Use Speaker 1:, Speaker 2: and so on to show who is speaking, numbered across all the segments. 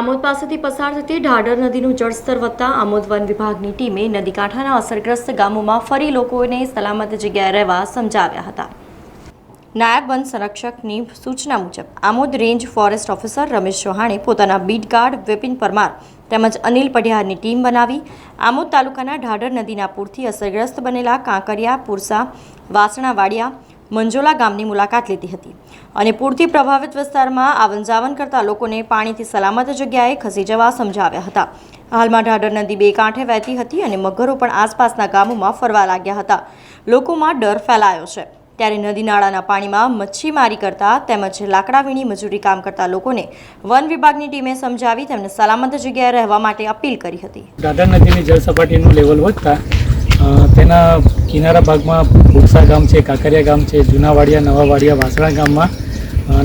Speaker 1: આમોદ પાસેથી પસાર થતી ઢાઢર નદીનું જળસ્તર વધતા આમોદ વન વિભાગની ટીમે નદી કાંઠાના અસરગ્રસ્ત ગામોમાં ફરી લોકોને સલામત જગ્યાએ રહેવા સમજાવ્યા હતા. નાયબ વન સંરક્ષકની સૂચના મુજબ, Amod range forest officer Ramesh ચૌહાણે પોતાના બીટ ગાર્ડ વિપિન પરમાર તેમજ અનિલ પઢિયારની ટીમ બનાવી આમોદ તાલુકાના ઢાઢર નદીના પૂરથી અસરગ્રસ્ત બનેલા કાંકરિયા, પુરસા વાસણા વાડિયા મંજોલા ગામની મુલાકાત લીધી હતી. અને પૂરથી પ્રભાવિત વિસ્તારમાં આવન જાવન કરતા લોકોને પાણીથી સલામત જગ્યાએ ખસી જવા સમજાવ્યા હતા. હાલમાં ઢાઢર નદી બે કાંઠે વહેતી હતી અને મગરો પણ આસપાસના ગામોમાં ફરવા લાગ્યા હતા. લોકોમાં ડર ફેલાયો છે. ત્યારે નદી નાળાના પાણીમાં મચ્છીમારી કરતા તેમજ લાકડા વીણી મજૂરી કામ કરતા લોકોને વન વિભાગની ટીમે સમજાવી તેમને સલામત જગ્યાએ રહેવા માટે અપીલ કરી હતી.
Speaker 2: ઢાઢર નદીની જળ લેવલ વધતા તેના કિનારા ભાગમાં ભૂરસા ગામ છે, કાંકરિયા ગામ છે, જૂનાવાડિયા, નવાવાડિયા, વાસણા ગામમાં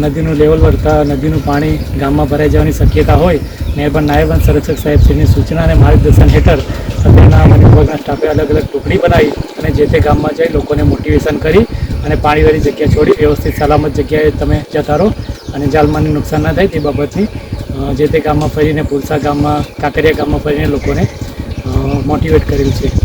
Speaker 2: નદીનું લેવલ વધતા નદીનું પાણી ગામમાં ભરાઈ જવાની શક્યતા હોય મહેરબાન નાયબ વન સંરક્ષક સાહેબશ્રીની સૂચના અને માર્ગદર્શન હેઠળ સત્યના વન વિભાગના સ્ટાફે અલગ અલગ ટુકડી બનાવી અને જે તે ગામમાં જઈ લોકોને મોટિવેશન કરી અને પાણીવાળી જગ્યા છોડી વ્યવસ્થિત સલામત જગ્યાએ તમે જતા રહો અને જાલમાને નુકસાન ના થાય તે બાબતની જે તે ગામમાં ફરીને પુરસા ગામમાં, કાંકરિયા ગામમાં ફરીને લોકોને મોટિવેટ કરેલ છે.